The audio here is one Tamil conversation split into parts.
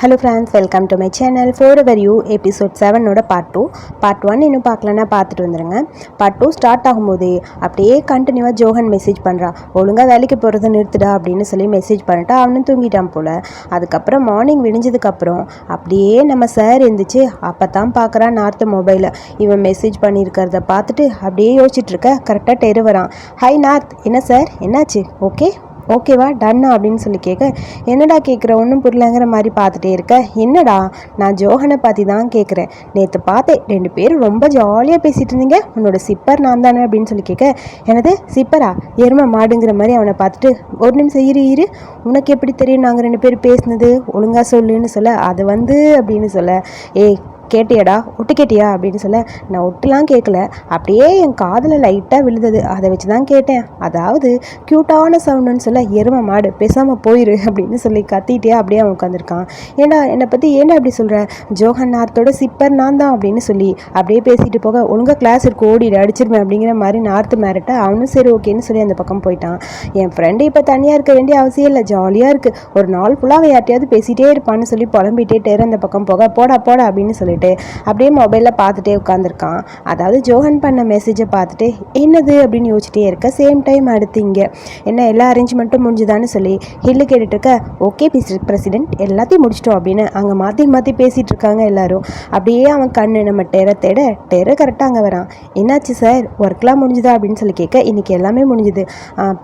Hello friends welcome to my channel forever you episode செவனோட part two part one இன்னும் பார்க்கலன்னா பார்த்துட்டு வந்துடுங்க பார்ட் டூ ஸ்டார்ட் ஆகும்போது அப்படியே கண்டினியூவாக ஜோஹன் மெசேஜ் பண்ணுறான் ஒழுங்காக வேலைக்கு போகிறத நிறுத்துடா அப்படின்னு சொல்லி மெசேஜ் பண்ணிட்டு. அவனும் தூங்கிட்டான் போல். அதுக்கப்புறம் மார்னிங் விடிஞ்சதுக்கப்புறம் அப்படியே நம்ம சார் இருந்துச்சு அப்போ தான் பார்க்குறான் நார்த்து மொபைலை இவன் மெசேஜ் பண்ணியிருக்கிறத பார்த்துட்டு அப்படியே யோசிச்சுட்ருக்க கரெக்டாக டெரு வரான். ஹை நார்த் என்ன சார் என்னாச்சு? ஓகே ஓகேவா? டன்னா அப்படின்னு சொல்லி கேட்க என்னடா கேட்குற ஒன்றும் புரியலங்கிற மாதிரி பார்த்துட்டே இருக்க. என்னடா? நான் ஜோஹனை பற்றி தான் கேட்குறேன் நேற்று பார்த்தேன். ரெண்டு பேரும் ரொம்ப ஜாலியாக பேசிகிட்டு இருந்தீங்க. உன்னோட சிப்பர் நான் தானே? அப்படின்னு சொல்லி கேட்க எனது சிப்பரா எருமை மாடுங்கிற மாதிரி அவனை பார்த்துட்டு ஒரு நிமிஷம் இரு இரு. உனக்கு எப்படி தெரியும் நாங்கள் ரெண்டு பேரும் பேசினது? ஒழுங்காக சொல்லுன்னு சொல்ல அது வந்து அப்படின்னு சொல்ல ஏய் கேட்டியடா ஒட்டு கேட்டியா அப்படின்னு சொல்ல நான் ஒட்டுலாம் கேட்கல அப்படியே என் காதில் லைட்டாக விழுந்தது. அதை வச்சு தான் கேட்டேன். அதாவது க்யூட்டான சவுண்டுன்னு சொல்ல எருமை மாடு பேசாமல் போயிரு அப்படின்னு சொல்லி கத்திட்டே அப்படியே அவன் உட்காந்துருக்கான் ஏண்டா என்னை பற்றி ஏன்டா அப்படி சொல்கிற ஜோஹன் சிப்பர் நான் தான் அப்படின்னு சொல்லி அப்படியே பேசிட்டு போக ஒழுங்காக கிளாஸ் இருக்கு ஓடிடு அடிச்சிருவேன் அப்படிங்கிற மாதிரி நார்த்து மேரட்டை அவனும் சரி ஓகேன்னு சொல்லி அந்த பக்கம் போயிட்டான். என் ஃப்ரெண்டு இப்போ தனியாக இருக்க வேண்டிய அவசியம் இல்லை ஜாலியாக இருக்குது ஒரு நாள் ஃபுல்லாக அவன் யார்ட்டையாவது பேசிகிட்டே இருப்பான்னு சொல்லி புலம்பிட்டே டேர் அந்த பக்கம் போக போடா போடா அப்படின்னு சொல்லி சொல்லிட்டு அப்படியே மொபைலில் பார்த்துட்டே உட்காந்துருக்கான் அதாவது ஜோஹன் பண்ண மெசேஜை பார்த்துட்டு என்னது? அப்படின்னு யோசிச்சிட்டே இருக்க. சேம் டைம் அடுத்து இங்கே. என்ன எல்லா அரேஞ்ச்மெண்ட்டும் முடிஞ்சுதான்னு சொல்லி ஹில்லு கேட்டுட்டு இருக்க ஓகே பிரசிடென்ட் எல்லாத்தையும் முடிச்சிட்டோம் அப்படின்னு அங்கே மாற்றி மாற்றி பேசிகிட்டு இருக்காங்க எல்லாரும். அப்படியே அவன் கண்ணு நம்ம டெர தேட டெர கரெக்டாக அங்கே வரான். என்னாச்சு சார் ஒர்க்லாம் முடிஞ்சுதா? அப்படின்னு சொல்லி கேட்க இன்றைக்கி எல்லாமே முடிஞ்சுது.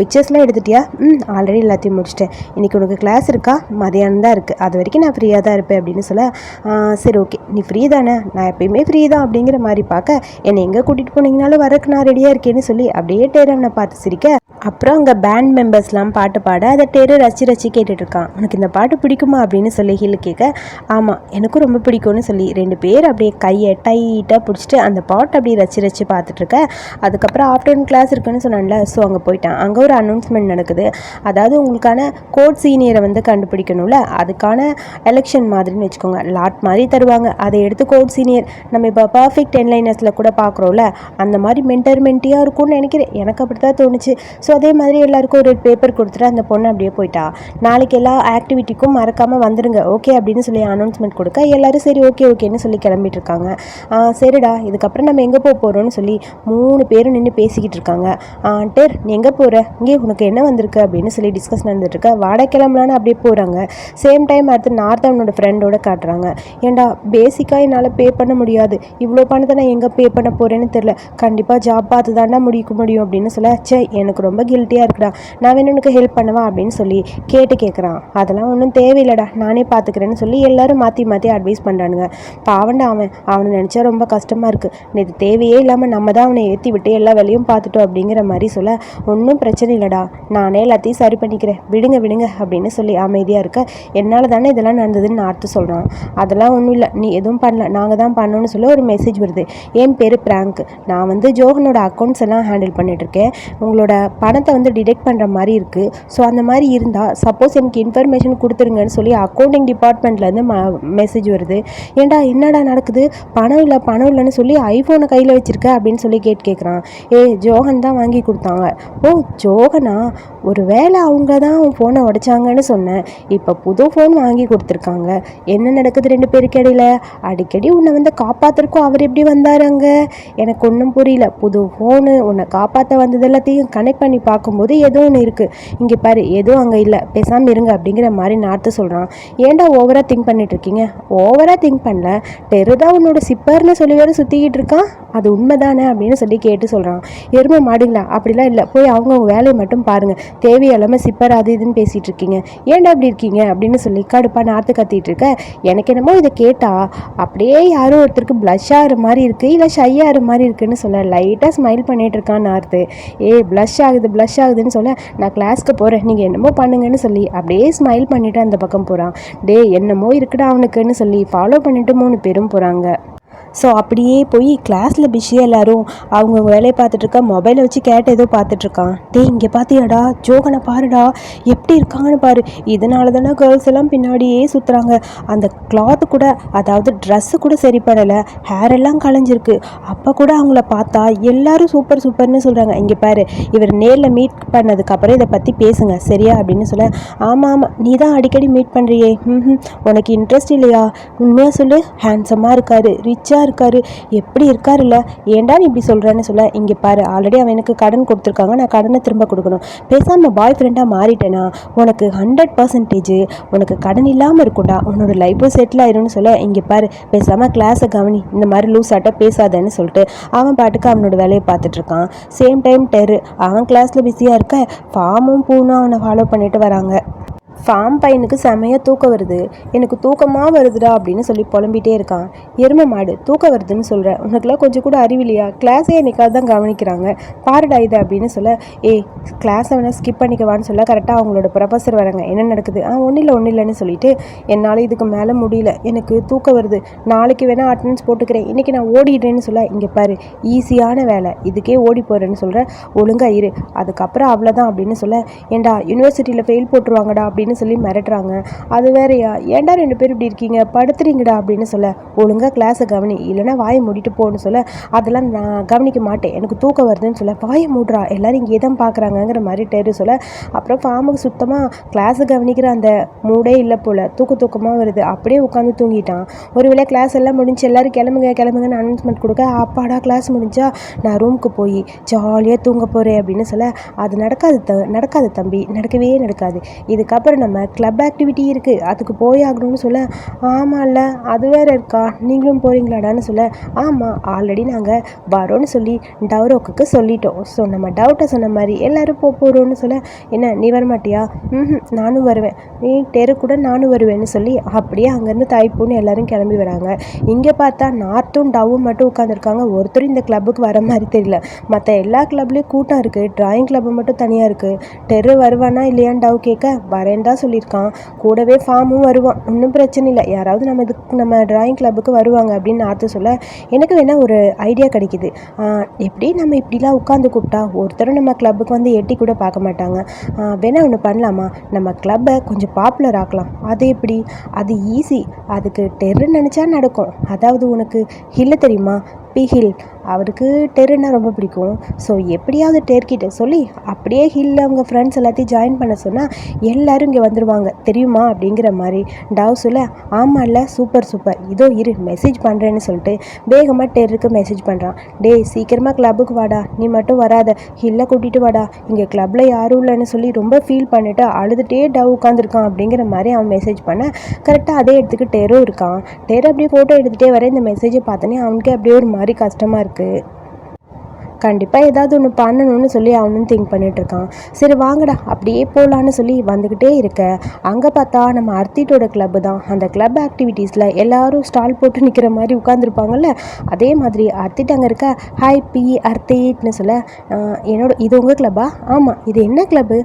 பிக்சர்ஸ்லாம் எடுத்துட்டியா? ம் ஆல்ரெடி எல்லாத்தையும் முடிச்சிட்டேன். இன்றைக்கி உனக்கு கிளாஸ் இருக்கா? மதியானம் தான் இருக்குது அது வரைக்கும் நான் ஃப்ரீயாக தான் இருப்பேன் அப்படின்னு சொல்ல சரி ஓகே நீ ஃப்ரீ தானே நான் எப்பயுமே ஃப்ரீ தான் அப்படிங்கிற மாதிரி பார்க்க என்னை எங்கே கூட்டிகிட்டு போனீங்கனாலும் வரக்கு நான் ரெடியாக இருக்கேன்னு சொல்லி அப்படியே டேரவனை பார்த்து சிரிக்க. அப்புறம் அங்கே பேண்ட் மெம்பர்ஸ்லாம் பாட்டு பாட அதை டேரு ரசி ரசி கேட்டுட்ருக்கான் உனக்கு இந்த பாட்டு பிடிக்குமா? அப்படின்னு சொல்லி ஹில் கேட்க ஆமாம் எனக்கும் ரொம்ப பிடிக்கும்னு சொல்லி. ரெண்டு பேர் அப்படியே கையை டைட்டாக பிடிச்சிட்டு அந்த பாட்டை அப்படியே ரசி ரசி பார்த்துட்ருக்க அதுக்கப்புறம் ஆஃப்டர்நூன் கிளாஸ் இருக்குன்னு சொன்னான்ல ஸோ அங்கே போயிட்டான். அங்கே ஒரு அனௌன்ஸ்மெண்ட் நடக்குது. அதாவது உங்களுக்கான கோட் சீனியரை வந்து கண்டுபிடிக்கணும்ல அதுக்கான எலெக்ஷன் மாதிரின்னு வச்சுக்கோங்க. லாட் மாதிரி தருவாங்க. அதை எடுத்து அடுத்து கோட் சீனியர் நம்ம இப்போ பர்ஃபெக்ட் என்லைனர்ஸில் கூட பார்க்குறோம்ல அந்த மாதிரி மென்டர் மென்ட்டியாக இருக்கும்னு நினைக்கிறேன். எனக்கு அப்படி தான் தோணுச்சு. ஸோ அதே மாதிரி எல்லாருக்கும் ஒரு பேப்பர் கொடுத்துட்டு அந்த பொண்ணு அப்படியே போயிட்டா. நாளைக்கு எல்லா ஆக்டிவிட்டிக்கும் மறக்காமல் வந்துடுங்க ஓகே அப்படின்னு சொல்லி அனௌன்ஸ்மெண்ட் கொடுக்க எல்லோரும் சரி ஓகே ஓகேன்னு சொல்லி கிளம்பிட்டு இருக்காங்க. சரிடா இதுக்கப்புறம் நம்ம எங்கே போக போகிறோம்னு சொல்லி மூணு பேரும் நின்று பேசிக்கிட்டு இருக்காங்க. டேர் நீ எங்கே போகிற இங்கே உனக்கு என்ன வந்திருக்கு அப்படின்னு சொல்லி டிஸ்கஸ் நடந்துட்டுருக்க வாடகை கிளம்பலான்னு அப்படியே போகிறாங்க சேம் டைம் அடுத்து நார்த் அவனோட ஃப்ரெண்டோட காட்டுறாங்க. ஏன்டா பேசிக்காக என்னால் பே பண்ண முடியாது. இவ்வளோ பணத்தை நான் எங்கே பே பண்ண போகிறேன்னு தெரில கண்டிப்பாக ஜாப் பார்த்து தாண்டா முடிக்க முடியும் அப்படின்னு சொல்ல சே எனக்கு ரொம்ப கில்ட்டியாக இருக்குடா. நான் வேணும் உனக்கு ஹெல்ப் பண்ணவா? அப்படின்னு சொல்லி கேட்டு கேட்குறான் அதெல்லாம் ஒன்றும் தேவையில்லடா. நானே பார்த்துக்கிறேன்னு சொல்லி எல்லோரும் மாற்றி மாற்றி அட்வைஸ் பண்ணுறானுங்க பாவண்டா அவன். அவனை நினச்சா ரொம்ப கஷ்டமாக இருக்குது இது தேவையே இல்லாமல் நம்ம தான் அவனை ஏற்றி விட்டு எல்லா வேலையும் பார்த்துட்டோம். அப்படிங்கிற மாதிரி சொல்ல ஒன்றும் பிரச்சனை இல்லைடா. நானே எல்லாத்தையும் சரி பண்ணிக்கிறேன். விடுங்க விடுங்க. அப்படின்னு சொல்லி அமைதியாக இருக்க என்னால் தானே இதெல்லாம் நடந்ததுன்னு நார்த்து சொல்கிறான் அதெல்லாம் ஒன்றும் இல்லை. நீ எதுவும் பண்ணல. நாங்கள் தான் பண்ணோன்னு சொல்லி ஒரு மெசேஜ் வருது. என் பேர் பிராங்க். நான் வந்து ஜோகனோட அக்கௌண்ட்ஸ் எல்லாம் ஹேண்டில் பண்ணிகிட்ருக்கேன் உங்களோட பணத்தை வந்து டிடெக்ட் பண்ணுற மாதிரி இருக்குது ஸோ அந்த மாதிரி இருந்தால் சப்போஸ் எனக்கு இன்ஃபர்மேஷன் கொடுத்துருங்கன்னு சொல்லி அக்கௌண்டிங் டிபார்ட்மெண்ட்லேருந்து ம மெசேஜ் வருது. ஏன்டா என்னடா நடக்குது? பணம் இல்லை பணம் இல்லைன்னு சொல்லி ஐஃபோனை கையில் வச்சுருக்க அப்படின்னு சொல்லி கேட்டு கேட்குறான் ஏ ஜோகன் தான் வாங்கி கொடுத்தாங்க. ஓ ஜோகனா? ஒரு வேளை அவங்க தான் உன் ஃபோனை உடைச்சாங்கன்னு சொன்னேன். இப்போ புது ஃபோன் வாங்கி கொடுத்துருக்காங்க. என்ன நடக்குது ரெண்டு பேருக்கு இடையில? அடிக்கடி உன்னை வந்து காப்பாற்றுறக்கும் அவர் எப்படி வந்தார் அங்கே? எனக்கு ஒன்றும் புரியல. புது ஃபோனு உன்னை காப்பாற்ற வந்தது எல்லாத்தையும் கனெக்ட் பண்ணி பார்க்கும்போது ஏதோ ஒன்று இருக்குது இங்கே பாரு எதுவும் அங்கே இல்லை. பேசாமல் இருங்க அப்படிங்கிற மாதிரி நார்த்து சொல்கிறான் ஏன்டா ஓவராக திங்க் பண்ணிட்டு இருக்கீங்க? ஓவராக திங்க் பண்ணல. டெருதா உன்னோட சிப்பர்னு சொல்லி வேறு சுற்றிக்கிட்டு இருக்கான்? அது உண்மை தானே அப்படின்னு சொல்லி கேட்டு சொல்கிறான் எருமை மாடுங்களா? அப்படிலாம் இல்லை. போய் அவங்கவுங்க வேலையை மட்டும் பாருங்கள் தேவையில்லாமல் சிப்பர் அது இதுன்னு பேசிகிட்டு இருக்கீங்க. ஏன்டா அப்படி இருக்கீங்க? அப்படின்னு சொல்லி கடுப்பா நார்த்து கத்திட்டு இருக்க. எனக்கு என்னமோ இதை கேட்டால் அப்படியே யாரோ ஒருத்தருக்கு ப்ளஷ் ஆகிற மாதிரி இருக்குது இல்லை ஷை ஆகிற மாதிரி இருக்குன்னு சொல்ல லைட்டாக ஸ்மைல் பண்ணிகிட்டு இருக்கான் நார்த்து. ஏ ப்ளஷ் ஆகுது ப்ளஷ் ஆகுதுன்னு சொல்ல நான் கிளாஸ்க்கு போகிறேன் நீங்கள் என்னமோ பண்ணுங்கன்னு சொல்லி அப்படியே ஸ்மைல் பண்ணிவிட்டு அந்த பக்கம் போகிறான் டே என்னமோ இருக்குடா அவனுக்குன்னு சொல்லி ஃபாலோ பண்ணிவிட்டு மூணு பேரும் போகிறாங்க ஸோ அப்படியே போய் கிளாஸில் பிஸியாக எல்லாரும் அவங்கவுங்க வேலையை பார்த்துட்டு இருக்கா மொபைலை வச்சு கேட்ட ஏதோ பார்த்துட்ருக்கான் டேய் இங்கே பார்த்தியாடா ஜோகனை பாருடா எப்படி இருக்காங்கன்னு பாரு. இதனால தானே கேர்ள்ஸ் எல்லாம் பின்னாடியே சுற்றுறாங்க அந்த கிளாத் கூட அதாவது ட்ரெஸ்ஸு கூட சரி பண்ணலை ஹேர் எல்லாம் களைஞ்சிருக்கு அப்போ கூட அவங்கள பார்த்தா எல்லாரும் சூப்பர் சூப்பர்னு சொல்கிறாங்க இங்கே பாரு இவர் நேரில் மீட் பண்ணதுக்கப்புறம் இதை பற்றி பேசுங்க சரியா? அப்படின்னு சொல்ல ஆமாம் ஆமாம் நீ தான் அடிக்கடி மீட் பண்ணுறியே ம் உனக்கு இன்ட்ரெஸ்ட் இல்லையா? உண்மையாக சொல்லு ஹேண்ட்ஸமாக இருக்காரு ரிச்சாக இருக்காரு. எப்படி இருக்காருல்ல? ஏன்டா நீ இப்படி சொல்கிறேன்னு சொல்ல இங்கே பாரு ஆல்ரெடி அவன் எனக்கு கடன் கொடுத்துருக்காங்க நான் கடனை திரும்ப கொடுக்கணும். பேசாமல் பாய் ஃப்ரெண்டாக மாறிட்டேனா? உனக்கு ஹண்ட்ரட் பர்சன்டேஜ் உனக்கு கடன் இல்லாமல் இருக்கும்டா உன்னோட லைஃப்பும் செட்டில் ஆயிரும்னு சொல்ல இங்கே பாரு பேசாமல் கிளாஸை கவனி இந்த மாதிரி லூஸ் ஆட்டாக பேசாதேன்னு சொல்லிட்டு அவன் பாட்டுக்கு அவனோட வேலையை பார்த்துட்ருக்கான் சேம் டைம் டெரு அவன் கிளாஸில் பிஸியாக இருக்க ஃபார்மும் பூனும் அவனை ஃபாலோ பண்ணிட்டு வராங்க. ஃபார்ம் பையனுக்கு செமையாக தூக்கம் வருது. எனக்கு தூக்கமாக வருதுடா அப்படின்னு சொல்லி புலம்பிகிட்டே இருக்கான். எருமை மாடு தூக்கம் வருதுன்னு சொல்கிறேன் உனக்குலாம் கொஞ்சம் கூட அறிவில்லையா கிளாஸே என்னைக்காவது தான் கவனிக்கிறாங்க. பாருடா இது அப்படின்னு சொல்ல ஏய் கிளாஸை வேணால் ஸ்கிப் பண்ணிக்கவான்னு சொல்ல கரெக்டாக அவங்களோட ப்ரொஃபஸர் வராங்க. என்ன நடக்குது? ஆ ஒன்றும் இல்லை ஒன்றும் இல்லைன்னு சொல்லிட்டு என்னால் இதுக்கு மேலே முடியல. எனக்கு தூக்கம் வருது. நாளைக்கு வேணால் அட்டண்டன்ஸ் போட்டுக்கிறேன். இன்றைக்கி நான் ஓடிடுறேன்னு சொல்ல இங்கே பாரு ஈஸியான வேலை. இதுக்கே ஓடி போகிறேன்னு சொல்கிறேன் ஒழுங்காக இரு. அதுக்கப்புறம் அவ்வளோதான் அப்படின்னு சொல்ல ஏண்டா யூனிவர்சிட்டியில் ஃபெயில் போட்டுருவாங்கடா அப்படின்னு அப்படின்னு சொல்லி மிரட்டுறாங்க. அது வேறயா? ஏன்டா ரெண்டு பேர் இப்படி இருக்கீங்க? படுத்துறீங்கடா அப்படின்னு சொல்ல. ஒழுங்காக கிளாஸை கவனி. இல்லைன்னா வாயை மூடிட்டு போன்னு சொல்ல. அதெல்லாம் நான் கவனிக்க மாட்டேன். எனக்கு தூக்கம் வருதுன்னு சொல்ல. வாயை மூடுறா. எல்லோரும் இங்கே தான் பார்க்குறாங்கங்கிற மாதிரி டெரு சொல்ல. அப்புறம் ஃபார்முக்கு சுத்தமாக கிளாஸை கவனிக்கிற அந்த மூடே இல்லை போல். தூக்க தூக்கமாக வருது. அப்படியே உட்காந்து தூங்கிட்டான். ஒருவேளை கிளாஸ் எல்லாம் முடிஞ்சு எல்லாரும் கிளம்புங்க கிளம்புங்கன்னு அனௌன்ஸ்மெண்ட் கொடுக்க அப்பாடா கிளாஸ் முடிஞ்சா நான் ரூமுக்கு போய் ஜாலியாக தூங்க போகிறேன் அப்படின்னு சொல்ல. அது நடக்காது த நடக்காது தம்பி. நடக்கவே நடக்காது. இதுக்கப்புறம் நம்ம கிளப் ஆக்டிவிட்டி இருக்குது அதுக்கு போய் ஆகணும்னு சொல்ல ஆமாம்ல அது வேறு இருக்கா? நீங்களும் போகிறீங்களாடான்னு சொல்ல ஆமாம் ஆல்ரெடி நாங்கள் வரோன்னு சொல்லி டவுரோக்கு சொல்லிட்டோம். ஸோ நம்ம டவுட்டை சொன்ன மாதிரி எல்லோரும் போக போகிறோன்னு சொல்ல என்ன நீ வரமாட்டியா? ம் நானும் வருவேன். நீ டெரு கூட நானும் வருவேன்னு சொல்லி அப்படியே அங்கேருந்து தாய்ப்பூன்னு எல்லோரும் கிளம்பி வராங்க. இங்கே பார்த்தா நார்த்தும் டவ்வும் மட்டும் உட்காந்துருக்காங்க ஒருத்தரும் இந்த கிளப்புக்கு வர மாதிரி தெரியல. மற்ற எல்லா கிளப்லேயும் கூட்டம் இருக்குது ட்ராயிங் கிளப்பு மட்டும் தனியாக இருக்குது டெரு வருவானா இல்லையான்னு டவ் கேட்க வரேன் தான் சொல்லியிருக்கான். கூடவே ஃபார்மும் வருவான். ஒன்றும் பிரச்சனை இல்லை. யாராவது நம்ம இதுக்கு நம்ம ட்ராயிங் கிளப்புக்கு வருவாங்க அப்படின்னு நாற்று சொல்ல எனக்கு வேணால் ஒரு ஐடியா கிடைக்குது. எப்படி நம்ம இப்படிலாம் உட்காந்து கூப்பிட்டா ஒருத்தரும் நம்ம கிளப்புக்கு வந்து எட்டி கூட பார்க்க மாட்டாங்க. வேணால் ஒன்று பண்ணலாமா? நம்ம கிளப்பை கொஞ்சம் பாப்புலர் ஆக்கலாம். அது எப்படி? அது ஈஸி அதுக்கு டெர்ரு நினச்சா நடக்கும். அதாவது உனக்கு ஹில்லு தெரியுமா? பிஹில் அவருக்கு டெருன்னா ரொம்ப பிடிக்கும். ஸோ எப்படியாவது டெர்கிட்ட சொல்லி அப்படியே ஹில்ல அவங்க ஃப்ரெண்ட்ஸ் எல்லாத்தையும் ஜாயின் பண்ண சொன்னால் எல்லோரும் இங்கே வந்துடுவாங்க தெரியுமா? அப்படிங்கிற மாதிரி. டவ் சொல்ல இல்லை சூப்பர் சூப்பர் இதோ இரு மெசேஜ் பண்ணுறேன்னு சொல்லிட்டு வேகமாக டெருக்கு மெசேஜ் பண்ணுறான் டேய் சீக்கிரமாக கிளப்புக்கு வாடா. நீ மட்டும் வராத. ஹில்லை கூட்டிகிட்டு வாடா. இங்கே கிளப்பில் யாரும் இல்லைன்னு சொல்லி ரொம்ப ஃபீல் பண்ணிவிட்டு அழுதுகிட்டே டவ் உட்காந்துருக்கான் அப்படிங்கிற மாதிரி அவன் மெசேஜ் பண்ண கரெக்டாக அதே இடத்துக்கு டெரும் இருக்கான். டெரு அப்படியே ஃபோட்டோ எடுத்துகிட்டே வர இந்த மெசேஜை பார்த்தோன்னே அவனுக்கு அப்படியே ஒரு மாதிரி கஷ்டமாக இருக்குது இருக்குது கண்டிப்பாக ஏதாவது ஒன்று பண்ணணும்னு சொல்லி அவனும் திங்க் பண்ணிகிட்ருக்கான் சரி வாங்கடா அப்படியே போகலான்னு சொல்லி வந்துக்கிட்டே இருக்க. அங்கே பார்த்தா நம்ம அர்த்திட்டோட கிளப்பு தான். அந்த கிளப் ஆக்டிவிட்டீஸில் எல்லாரும் ஸ்டால் போட்டு நிற்கிற மாதிரி உட்காந்துருப்பாங்கல்ல அதே மாதிரி அர்த்திட்டு அங்கே இருக்க ஹாய் பி அர்த்திட்னு சொல்ல என்னோட இது உங்கள் கிளப்பா ஆமாம் இது என்ன கிளப்பு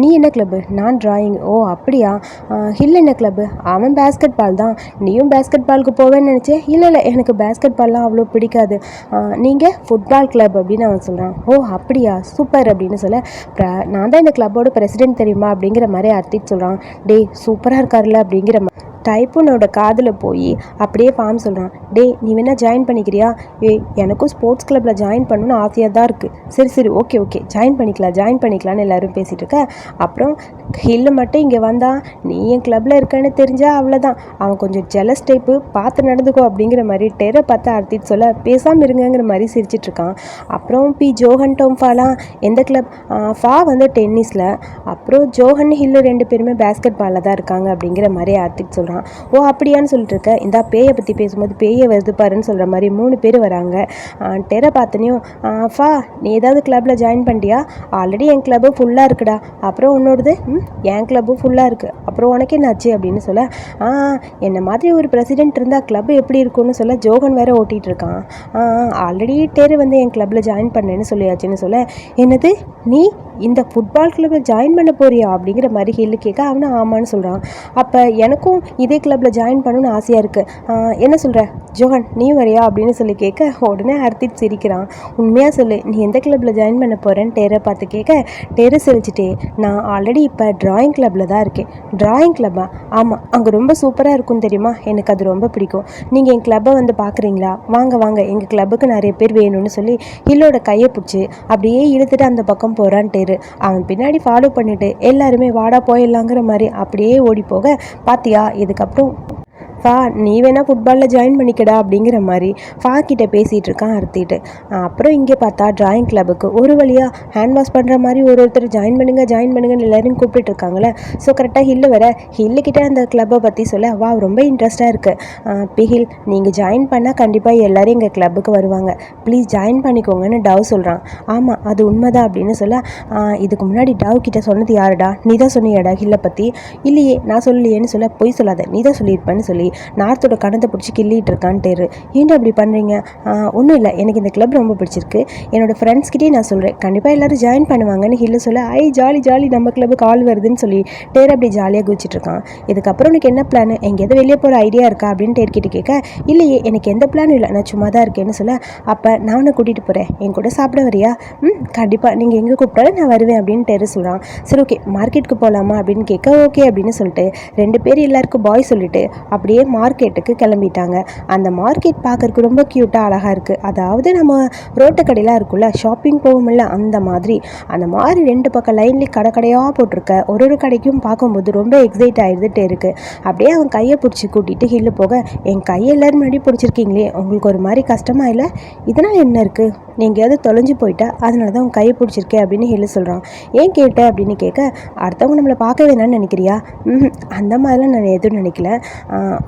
நீ என்ன கிளப்பு நான் ட்ராயிங் ஓ அப்படியா? ஹில் என்ன கிளப்பு அவன் பேஸ்கெட் பால் தான். நீயும் பேஸ்கெட் பாலுக்கு போவேன்னு நினச்சேன் இல்லை இல்லை எனக்கு பேஸ்கெட் பால்லாம் அவ்வளோ பிடிக்காது. நீங்கள் ஃபுட்பால் கிளப் அப்படின்னு அவன் சொல்கிறான் ஓ அப்படியா? சூப்பர் அப்படின்னு சொல்ல நான் தான் இந்த கிளப்போட பிரசிடென்ட் தெரியுமா? அப்படிங்கிற மாதிரி அர்த்தி சொல்கிறான் டே சூப்பராக இருக்கார்ல அப்படிங்கிற மாதிரி டைப்புனோட காதில் போய் அப்படியே ஃபார்ம் சொல்கிறான் டேய் நீ வேணா ஜாயின் பண்ணிக்கிறியா? ஏய் எனக்கும் ஸ்போர்ட்ஸ் கிளப்பில் ஜாயின் பண்ணணும்னு ஆசையாக தான் இருக்குது சரி சரி ஓகே ஓகே ஜாயின் பண்ணிக்கலாம் ஜாயின் பண்ணிக்கலாம்னு எல்லோரும் பேசிகிட்டு இருக்க. அப்புறம் ஹில்லு மட்டும் இங்கே வந்தா நீ என் கிளப்பில் இருக்கன்னு தெரிஞ்சால் அவ்வளோதான் அவன் கொஞ்சம் ஜெலஸ் டைப்பு பார்த்து நடந்துக்கோ அப்படிங்கிற மாதிரி டெரை பார்த்து அர்த்தித் சொல்ல பேசாமல் இருங்கங்கிற மாதிரி சிரிச்சிட்டு இருக்கான். அப்புறம் பி. ஜோஹன் டோம்ஃபாலாம் எந்த கிளப் ஃபா வந்து டென்னிஸில் அப்புறம் ஜோஹன் ஹில்லு ரெண்டு பேருமே பேஸ்கெட் பாலில் தான் இருக்காங்க அப்படிங்கிற மாதிரி ஆர்த்திக் சொல்கிறான் ஓ அப்படியான்னு சொல்லிட்டு இருக்க இந்த பேயை பற்றி பேசும்போது பேயை வருது பாருன்னு சொல்கிற மாதிரி மூணு பேர் வராங்க. டெரை பார்த்தனையும் ஃபா நீ ஏதாவது கிளப்பில் ஜாயின் பண்ணிட்டியா ஆல்ரெடி என் கிளப்பு ஃபுல்லாக இருக்குடா. அப்புறம் உன்னோடது? ம் என் கிளப்பும் ஃபுல்லாக இருக்குது அப்புறம் உனக்கு என்னாச்சு? அப்படின்னு சொல்ல ஆ என்னை மாதிரி ஒரு பிரசிடென்ட் இருந்தால் கிளப் எப்படி இருக்கும்னு சொல்ல ஜோகன் வேற ஓட்டிகிட்டு இருக்கான். ஆல்ரெடி டேர் வந்து என் கிளப்பில் ஜாயின் பண்ணேன்னு சொல்லியாச்சுன்னு சொல்ல என்னது? நீ இந்த ஃபுட்பால் கிளப்பில் ஜாயின் பண்ண போறியா? அப்படிங்கிற மாதிரி ஹில்லு கேட்க அவனும் ஆமான்னு சொல்கிறான் அப்போ எனக்கும் இதே கிளப்பில் ஜாயின் பண்ணணும்னு ஆசையாக இருக்குது என்ன சொல்கிற ஜோஹன் நீ வரையா? அப்படின்னு சொல்லி கேட்க உடனே ஹர்தீப் சிரிக்கிறான். உண்மையாக சொல்லு நீ எந்த கிளப்பில் ஜாயின் பண்ண போகிறேன்னு டேரை பார்த்து கேட்க டேரை சிரிச்சிட்டே நான் ஆல்ரெடி இப்போ ட்ராயிங் கிளப்பில் தான் இருக்கேன். ட்ராயிங் கிளப்பா ஆமாம் அங்கே ரொம்ப சூப்பராக இருக்கும் தெரியுமா? எனக்கு அது ரொம்ப பிடிக்கும். நீங்கள் என் கிளப்பை வந்து பார்க்குறீங்களா வாங்க வாங்க எங்கள் கிளப்புக்கு நிறைய பேர் வேணும்னு சொல்லி ஹில்லோட கையை பிடிச்சி அப்படியே இழுத்துட்டு அந்த பக்கம் போகிறான் டேரு அவன் பின்னாடி ஃபாலோ பண்ணிட்டு எல்லாருமே வாடா போயிடலாங்கிற மாதிரி அப்படியே ஓடி போக பாத்தியா இதுக்கப்புறம் ஃபா நீ வேணால் ஃபுட்பாலில் ஜாயின் பண்ணிக்கடா அப்படிங்கிற மாதிரி ஃபா கிட்டே பேசிகிட்டு இருக்கான் அறுத்திட்டு அப்புறம் இங்கே பார்த்தா ட்ராயிங் கிளப்புக்கு ஒரு வழியாக ஹேண்ட் வாஷ் பண்ணுற மாதிரி ஒரு ஒருத்தர் ஜாயின் பண்ணுங்க ஜாயின் பண்ணுங்கன்னு எல்லோரும் கூப்பிட்டு இருக்காங்களே ஸோ கரெக்டாக ஹில்லு வர ஹில்லு அந்த கிளப்பை பற்றி சொல்ல வா ரொம்ப இன்ட்ரெஸ்ட்டாக இருக்குது பிஹில் நீங்கள் ஜாயின் பண்ணால் கண்டிப்பாக எல்லோரும் எங்கள் கிளப்புக்கு வருவாங்க. ப்ளீஸ் ஜாயின் பண்ணிக்கோங்கன்னு டவ் சொல்கிறான் ஆமாம் அது உண்மைதான் அப்படின்னு சொல்ல இதுக்கு முன்னாடி டவ் கிட்ட சொன்னது யாருடா? நீ தான் சொன்னியாடா ஹில்லை பற்றி இல்லையே நான் சொல்லலையேன்னு சொல்ல பொய் சொல்லாத. நீ தான் சொல்லியிருப்பேன்னு சொல்லி நார்த்தோட கணத்தை பிடிச்சி கிள்ளிட்டு இருக்கான்ட்டு ஏன்டா அப்படி பண்ணுறீங்க ஒன்றும் இல்லை. எனக்கு இந்த கிளப் ரொம்ப பிடிச்சிருக்கு. என்னோட ஃப்ரெண்ட்ஸ்கிட்டே நான் சொல்கிறேன் கண்டிப்பாக எல்லோரும் ஜாயின் பண்ணுவாங்கன்னு ஹில்லு சொல்ல ஐ ஜாலி ஜாலி நம்ம கிளப்பு கால் வருதுன்னு சொல்லி. டேர் அப்படி ஜாலியாக குதிச்சிட்ருக்கான் இதுக்கப்புறம் உனக்கு என்ன பிளான் எங்கேயாவது வெளியே போகிற ஐடியா இருக்கா? அப்படின்னு டேர் கிட்ட கேட்க இல்லையே எனக்கு எந்த பிளானும் இல்லை. நான் சும்மா தான் இருக்கேன்னு சொல்ல அப்போ நான் உன்னை கூட்டிகிட்டு போகிறேன் என் கூட சாப்பிட வரியா? ம் கண்டிப்பாக நீங்கள் எங்கே கூப்பிட்டாலும் நான் வருவேன் அப்படின்னு டேர் சொல்கிறான் சரி ஓகே மார்க்கெட்டுக்கு போகலாமா அப்படின்னு கேட்க ஓகே அப்படின்னு சொல்லிட்டு ரெண்டு பேர் எல்லாருக்கும் பாய் சொல்லிட்டு அப்படியே அப்படியே மார்க்கெட்டுக்கு கிளம்பிட்டாங்க. அந்த மார்க்கெட் பார்க்கறக்கு ரொம்ப க்யூட்டாக அழகாக இருக்குது அதாவது நம்ம ரோட்டு கடையெலாம் இருக்குல்ல ஷாப்பிங் போகும்ல அந்த மாதிரி. அந்த மாதிரி ரெண்டு பக்கம் லைன்லேயே கடை கடையாக போட்டிருக்க. ஒரு ஒரு கடைக்கும் பார்க்கும்போது ரொம்ப எக்ஸைட் ஆகிடுதுட்டே இருக்குது அப்படியே அவன் கையை பிடிச்சி கூட்டிகிட்டு ஹில்லு போக என் கையை எல்லோரும் முன்னாடி பிடிச்சிருக்கீங்களே உங்களுக்கு ஒரு மாதிரி கஷ்டமாக இல்லை? இதனால் என்ன இருக்குது நீங்கள் எதாவது தொலைஞ்சு போயிட்டா அதனால தான் உன் கையை பிடிச்சிருக்கே அப்படின்னு ஹில்லு சொல்கிறான் ஏன் கேட்ட? அப்படின்னு கேட்க அடுத்தவங்க நம்மளை பார்க்க வேணாம்னு நினைக்கிறியா? ம் அந்த மாதிரிலாம் நான் எதுவும் நினைக்கல.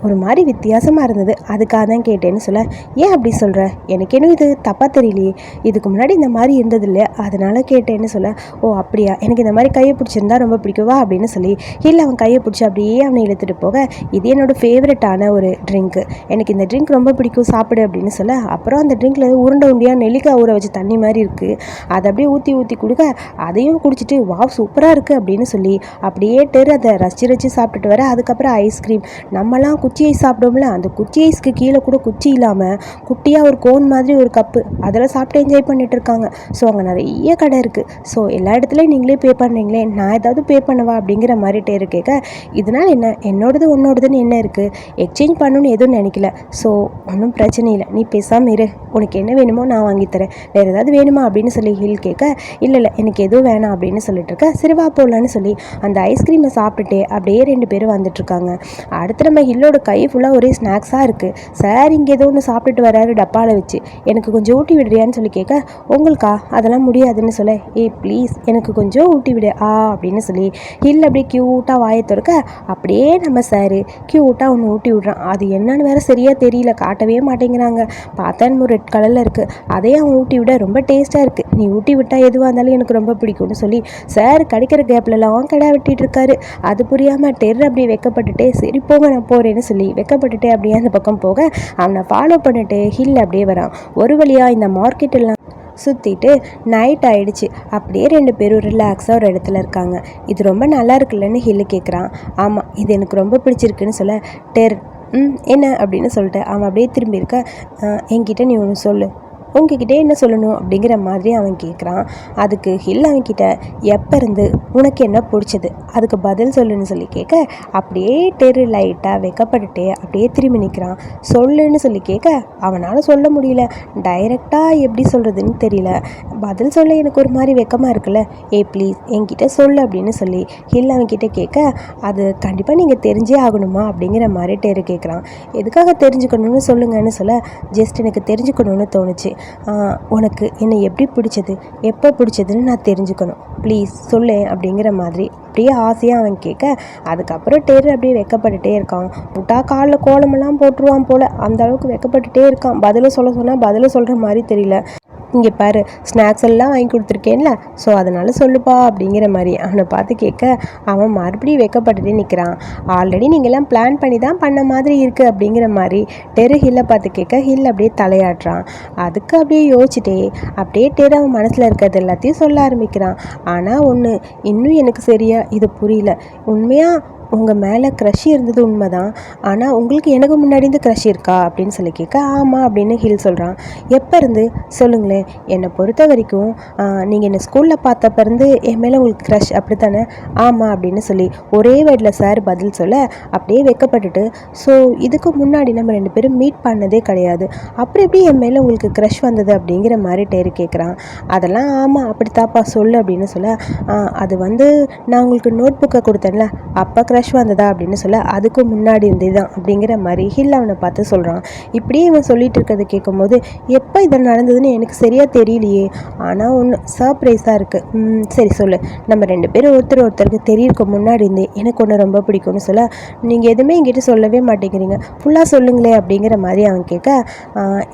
ஒரு மாதிரி வித்தியாசமாக இருந்தது. அதுக்காக தான் கேட்டேன்னு சொல்ல ஏன் அப்படி சொல்கிற எனக்கு என்ன இது? தப்பாக தெரியலையே. இதுக்கு முன்னாடி இந்த மாதிரி இருந்தது இல்லையா? அதனால் கேட்டேன்னு சொல்ல ஓ அப்படியா? எனக்கு இந்த மாதிரி கையை பிடிச்சிருந்தா ரொம்ப பிடிக்குவா அப்படின்னு சொல்லி இல்லை அவன் கையை பிடிச்சி அப்படியே அவனை இழுத்துட்டு போக. இது என்னோட ஃபேவரட்டான ஒரு ட்ரிங்க்கு எனக்கு இந்த ட்ரிங்க் ரொம்ப பிடிக்கும். சாப்பிடு அப்படின்னு சொல்ல அப்புறம் அந்த ட்ரிங்க்கில் உருண்டை உண்டியாக நெல்லிக்காய் ஊற வச்சு தண்ணி மாதிரி இருக்குது அதை அப்படியே ஊற்றி ஊற்றி கொடுக்க அதையும் குடிச்சிட்டு வா சூப்பராக இருக்குது அப்படின்னு சொல்லி அப்படியே டெரு அதை ரசிச்சு ரசிச்சு சாப்பிட்டுட்டு வர. அதுக்கப்புறம் ஐஸ்கிரீம் நம்மலாம் குச்சி ஐஸ் சாப்பிடுவோம்ல அந்த குச்சி ஐஸ்க்கு கீழே கூட குச்சி இல்லாமல் குட்டியாக ஒரு கோன் மாதிரி ஒரு கப்பு அதில் சாப்பிட்டு என்ஜாய் பண்ணிட்டு இருக்காங்க. ஸோ அங்கே நிறைய கடை இருக்குது ஸோ எல்லா இடத்துலையும் நீங்களே பே பண்ணுறீங்களே நான் ஏதாவது பே பண்ணவா அப்படிங்கிற மாதிரி டேரு கேட்க இதனால் என்ன என்னோடது உன்னோடதுன்னு என்ன இருக்குது எக்ஸ்சேஞ்ச் பண்ணணும்னு எதுவும் நினைக்கல. ஸோ ஒன்றும் பிரச்சனை இல்லை. நீ பேசாமல் இரு. உனக்கு என்ன வேணுமோ நான் வாங்கித்தரேன் வேறு ஏதாவது வேணுமா அப்படின்னு சொல்லி ஹில் கேட்க இல்லை இல்லை எனக்கு எதுவும் வேணாம் அப்படின்னு சொல்லிட்டு இருக்க. சிறுவா போடலான்னு சொல்லி அந்த ஐஸ்கிரீமை சாப்பிட்டுட்டே அப்படியே ரெண்டு பேரும் வந்துட்டுருக்காங்க அடுத்து நம்ம ஹில்லோட கை ஃபுல்லாக ஒரே ஸ்நாக்ஸாக இருக்குது சார் இங்கே ஏதோ ஒன்று சாப்பிட்டுட்டு வராரு டப்பாவில் வச்சு. எனக்கு கொஞ்சம் ஊட்டி விடுறியான்னு சொல்லி கேட்க உங்களுக்கா? அதெல்லாம் முடியாதுன்னு சொல்ல. ஏய் ப்ளீஸ் எனக்கு கொஞ்சம் ஊட்டி விடு. ஆ அப்படின்னு சொல்லி ஹில் அப்படியே க்யூட்டாக வாயை திறக்க அப்படியே நம்ம சார் க்யூட்டாக ஒன்று ஊட்டி விட்றான். அது என்னன்னு வேறு சரியாக தெரியல. காட்டவே மாட்டேங்கிறாங்க. பார்த்தா ரெட் கலரில் இருக்குது அதே அவன் ஊட்டி விட ரொம்ப டேஸ்ட்டாக இருக்குது நீ ஊட்டி விட்டால் எதுவாக இருந்தாலும் எனக்கு ரொம்ப பிடிக்கும்னு சொல்லி சார் கிடைக்கிற கேப்லலாம் கடை வெட்டிகிட்டு இருக்காரு. அது புரியாமல் டெர் அப்படியே வைக்கப்பட்டுட்டே சரி போங்க நான் போகிறேன்னு சொல்லி வெக்கப்பட்டுட்டே அப்படியே அந்த பக்கம் போக அவனை ஃபாலோ பண்ணிட்டு ஹில் அப்படியே வரான். ஒரு வழியாக இந்த மார்க்கெட் எல்லாம் சுற்றிட்டு நைட் ஆயிடுச்சு. அப்படியே ரெண்டு பேரும் ரிலாக்ஸாக ஒரு இடத்துல இருக்காங்க. இது ரொம்ப நல்லா இருக்குல்லன்னு ஹில்லு கேட்குறான் ஆமாம் இது எனக்கு ரொம்ப பிடிச்சிருக்குன்னு சொல்ல டெர் ம் என்ன? அப்படின்னு சொல்லிட்டு அவன் அப்படியே திரும்பியிருக்க என்கிட்ட நீ ஒன்று சொல்லு. உங்ககிட்ட என்ன சொல்லணும் அப்படிங்கிற மாதிரி அவன் கேட்குறான் அதுக்கு ஹில் அவன்கிட்ட எப்போ இருந்து உனக்கு என்ன பிடிச்சது? அதுக்கு பதில் சொல்லுன்னு சொல்லி கேட்க அப்படியே டெரு லைட்டாக வைக்கப்பட்டுட்டே அப்படியே திரும்பி நிற்கிறான் சொல்லுன்னு சொல்லி கேட்க அவனால் சொல்ல முடியல. டைரெக்டாக எப்படி சொல்கிறதுன்னு தெரியல. பதில் சொல்ல எனக்கு ஒரு மாதிரி வெக்கமாக இருக்குல்ல. ஏ ப்ளீஸ் என்கிட்ட சொல்லு அப்படின்னு சொல்லி ஹில் அவன்கிட்ட கேட்க அது கண்டிப்பாக நீங்கள் தெரிஞ்சே ஆகணுமா? அப்படிங்கிற மாதிரி டெரு கேட்குறான் எதுக்காக தெரிஞ்சுக்கணும்னு சொல்லுங்கன்னு சொல்ல ஜஸ்ட் எனக்கு தெரிஞ்சுக்கணும்னு தோணுச்சு. உனக்கு என்னை எப்படி பிடிச்சது எப்போ பிடிச்சதுன்னு நான் தெரிஞ்சுக்கணும். ப்ளீஸ் சொல்லு அப்படிங்கிற மாதிரி அப்படியே ஆசையாக அவன் கேட்க அதுக்கப்புறம் டேர் அப்படியே வெக்கப்பட்டுட்டே இருக்கான். விட்டா காலில் கோலமெல்லாம் போட்டுருவான் போல். அந்த அளவுக்கு வெக்கப்பட்டுட்டே இருக்கான். பதிலும் சொல்ல சொன்னால் பதிலும் சொல்கிற மாதிரி தெரியல. இங்கே பாரு ஸ்நாக்ஸ் எல்லாம் வாங்கி கொடுத்துருக்கேன்ல. ஸோ அதனால் சொல்லுப்பா அப்படிங்கிற மாதிரி அவனை பார்த்து கேட்க அவன் மறுபடியும் வைக்கப்பட்டுட்டே நிற்கிறான் ஆல்ரெடி நீங்கள்லாம் பிளான் பண்ணி தான் பண்ண மாதிரி இருக்குது அப்படிங்கிற மாதிரி டெரு ஹில்லை பார்த்து கேட்க ஹில் அப்படியே தலையாடுறான் அதுக்கு அப்படியே யோசிச்சுட்டே அப்படியே டெரு அவன் மனசில் இருக்கிறது எல்லாத்தையும் சொல்ல ஆரம்பிக்கிறான். ஆனால் ஒன்று இன்னும் எனக்கு சரியாக இது புரியல. உண்மையாக உங்கள் மேலே க்ரஷ் இருந்தது உண்மைதான். ஆனால் உங்களுக்கு எனக்கு முன்னாடி இருந்து க்ரஷ் இருக்கா? அப்படின்னு சொல்லி கேட்க ஆமாம் அப்படின்னு ஹில் சொல்கிறான் எப்போ இருந்து? சொல்லுங்களேன். என்னை பொறுத்த வரைக்கும் நீங்கள் என்னை ஸ்கூலில் பார்த்தப்ப இருந்து என் மேலே உங்களுக்கு க்ரஷ் அப்படி தானே ஆமாம் அப்படின்னு சொல்லி ஒரே வேர்டில் சார் பதில் சொல்ல அப்படியே வைக்கப்பட்டுட்டு ஸோ இதுக்கு முன்னாடி நம்ம ரெண்டு பேரும் மீட் பண்ணதே கிடையாது. அப்புறம் எப்படி என் மேலே உங்களுக்கு க்ரஷ் வந்தது? அப்படிங்கிற மாதிரி டேர் கேட்குறான் அதெல்லாம் ஆமாம் அப்படி தாப்பா சொல்லு அப்படின்னு சொல்ல அது வந்து நான் உங்களுக்கு நோட் புக்கை கொடுத்தேன்ல. அப்போ க்ரஷ் வந்ததா அப்படின்னு சொல்ல அதுக்கும் முன்னாடி இருந்தே தான் அப்படிங்கிற மாதிரி ஹில் அவனை பார்த்து சொல்கிறான் இப்படியே இவன் சொல்லிட்டு இருக்கிறத கேட்கும்போது எப்போ இதை நடந்ததுன்னு எனக்கு சரியாக தெரியலையே. ஆனால் ஒன்று சர்ப்ரைஸாக இருக்குது சரி சொல்லு. நம்ம ரெண்டு பேரும் ஒருத்தர் ஒருத்தருக்கு தெரியிருக்க முன்னாடி இருந்தே எனக்கு ஒன்று ரொம்ப பிடிக்கும்னு சொல்ல நீங்கள் எதுவுமே என்கிட்ட சொல்லவே மாட்டேங்கிறீங்க. ஃபுல்லாக சொல்லுங்களே அப்படிங்கிற மாதிரி அவன் கேட்க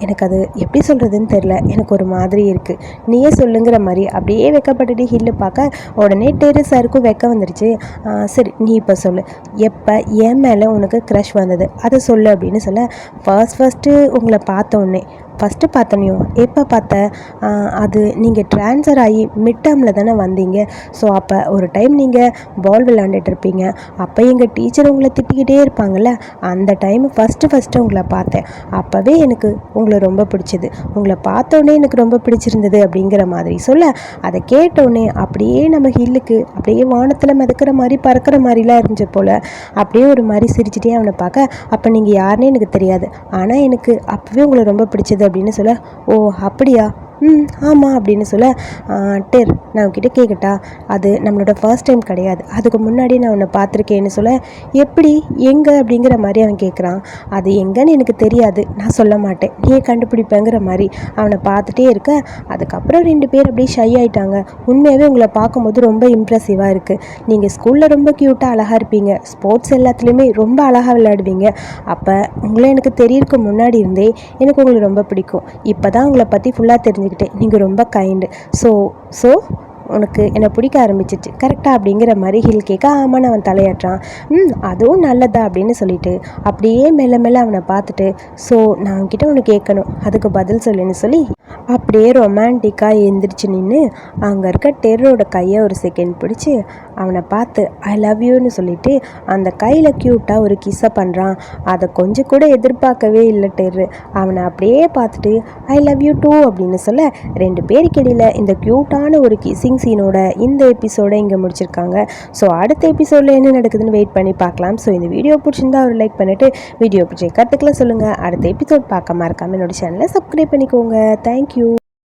எனக்கு அது எப்படி சொல்கிறதுன்னு தெரில எனக்கு ஒரு மாதிரி இருக்குது நீயே சொல்லுங்கிற மாதிரி அப்படியே வெக்கப்பட்டுட்டு ஹில்லு பார்க்க உடனே டெரு வெக்க வந்துருச்சு. சரி நீ இப்போ சொல்லு. எப்போ என் மேலே உனக்கு க்ரஷ் வந்தது? அதை சொல்லு அப்படின்னு சொல்ல ஃபர்ஸ்ட் ஃபஸ்ட்டு உங்களை பார்த்த உடனே ஃபஸ்ட்டு பார்த்தனையும் எப்போ பார்த்த அது நீங்கள் ட்ரான்ஸ்ஃபர் ஆகி மிட் டேர்மில் தானே வந்தீங்க. ஸோ அப்போ ஒரு டைம் நீங்கள் பால் விளாண்டுட்டு இருப்பீங்க. அப்போ எங்கள் டீச்சர் உங்களை திட்டிக்கிட்டே இருப்பாங்கள்ல அந்த டைம் ஃபஸ்ட்டு ஃபஸ்ட்டு உங்களை பார்த்தேன். அப்போவே எனக்கு உங்களை ரொம்ப பிடிச்சது. உங்களை பார்த்தோன்னே எனக்கு ரொம்ப பிடிச்சிருந்தது அப்படிங்கிற மாதிரி சொல்ல அதை கேட்டோடனே அப்படியே நம்ம ஹில்லுக்கு அப்படியே வானத்தில் மிதக்கிற மாதிரி பறக்கிற மாதிரிலாம் இருந்துச்சு போல் அப்படியே ஒரு மாதிரி சிரிச்சிட்டே அவனை பார்க்க அப்போ நீங்கள் யாருன்னே எனக்கு தெரியாது. ஆனால் எனக்கு அப்போவே உங்களை ரொம்ப பிடிச்சது அப்படின்னு சொல்ல ஓ அப்படியா? ம் ஆமாம் அப்படின்னு சொல்ல டெர் நான் உங்ககிட்ட கேட்கட்டா அது நம்மளோட ஃபர்ஸ்ட் டைம் கிடையாது. அதுக்கு முன்னாடி நான் உன்னை பார்த்துருக்கேன்னு சொல்ல எப்படி? எங்கே? அப்படிங்கிற மாதிரி அவன் கேட்குறான் அது எங்கன்னு எனக்கு தெரியாது. நான் சொல்ல மாட்டேன். நீ கண்டுபிடிப்பேங்கிற மாதிரி அவனை பார்த்துட்டே இருக்க. அதுக்கப்புறம் ரெண்டு பேர் அப்படியே ஷை ஆயிட்டாங்க. உண்மையாகவே உங்களை பார்க்கும்போது ரொம்ப இம்ப்ரெசிவாக இருக்குது நீங்கள் ஸ்கூலில் ரொம்ப க்யூட்டாக அழகாக இருப்பீங்க. ஸ்போர்ட்ஸ் எல்லாத்துலேயுமே ரொம்ப அழகாக விளையாடுவீங்க. அப்போ உங்களை எனக்கு தெரியறதுக்கு முன்னாடி இருந்தே எனக்கு உங்களை ரொம்ப பிடிக்கும். இப்போ தான் உங்களை பற்றி ஃபுல்லாக தெரிஞ்சு தெரிஞ்சுக்கிட்டேன் நீங்கள் ரொம்ப கைண்டு ஸோ ஸோ உனக்கு என்னை பிடிக்க ஆரம்பிச்சிச்சு. கரெக்டாக அப்படிங்கிற மாதிரி ஹில் கேட்க ஆமான்னு அவன் தலையாட்டுறான். ம் அதுவும் நல்லதா? அப்படின்னு சொல்லிட்டு அப்படியே மெல்ல மெல்ல அவனை பார்த்துட்டு ஸோ நான் அவன்கிட்ட ஒன்று கேட்கணும். அதுக்கு பதில் சொல்லுன்னு சொல்லி அப்படியே ரொமான்டிக்காக எந்திரிச்சு நின்று அங்கே இருக்க டெர்ரோட கையை ஒரு செகண்ட் பிடிச்சி அவனை பார்த்து ஐ லவ் யூன்னு சொல்லிட்டு அந்த கையில் க்யூட்டாக ஒரு கிஸ்ஸை பண்ணுறான் அதை கொஞ்சம் கூட எதிர்பார்க்கவே இல்லை டெர்ரு. அவனை அப்படியே பார்த்துட்டு ஐ லவ் யூ டூ அப்படின்னு சொல்ல ரெண்டு பேருக்கு இந்த க்யூட்டான ஒரு கிஸ்ஸிங் சீனோட இந்த எபிசோட இங்கே முடிச்சிருக்காங்க. ஸோ அடுத்த எபிசோடில் என்ன நடக்குதுன்னு வெயிட் பண்ணி பார்க்கலாம். ஸோ இந்த வீடியோ பிடிச்சிருந்தா ஒரு லைக் பண்ணிவிட்டு வீடியோ பிடிச்ச கற்றுக்கலாம் சொல்லுங்கள் அடுத்த எபிசோட் பார்க்க மறக்காமல் என்னோடய சேனலை சப்ஸ்கிரைப் பண்ணிக்கோங்க. தேங்க்யூ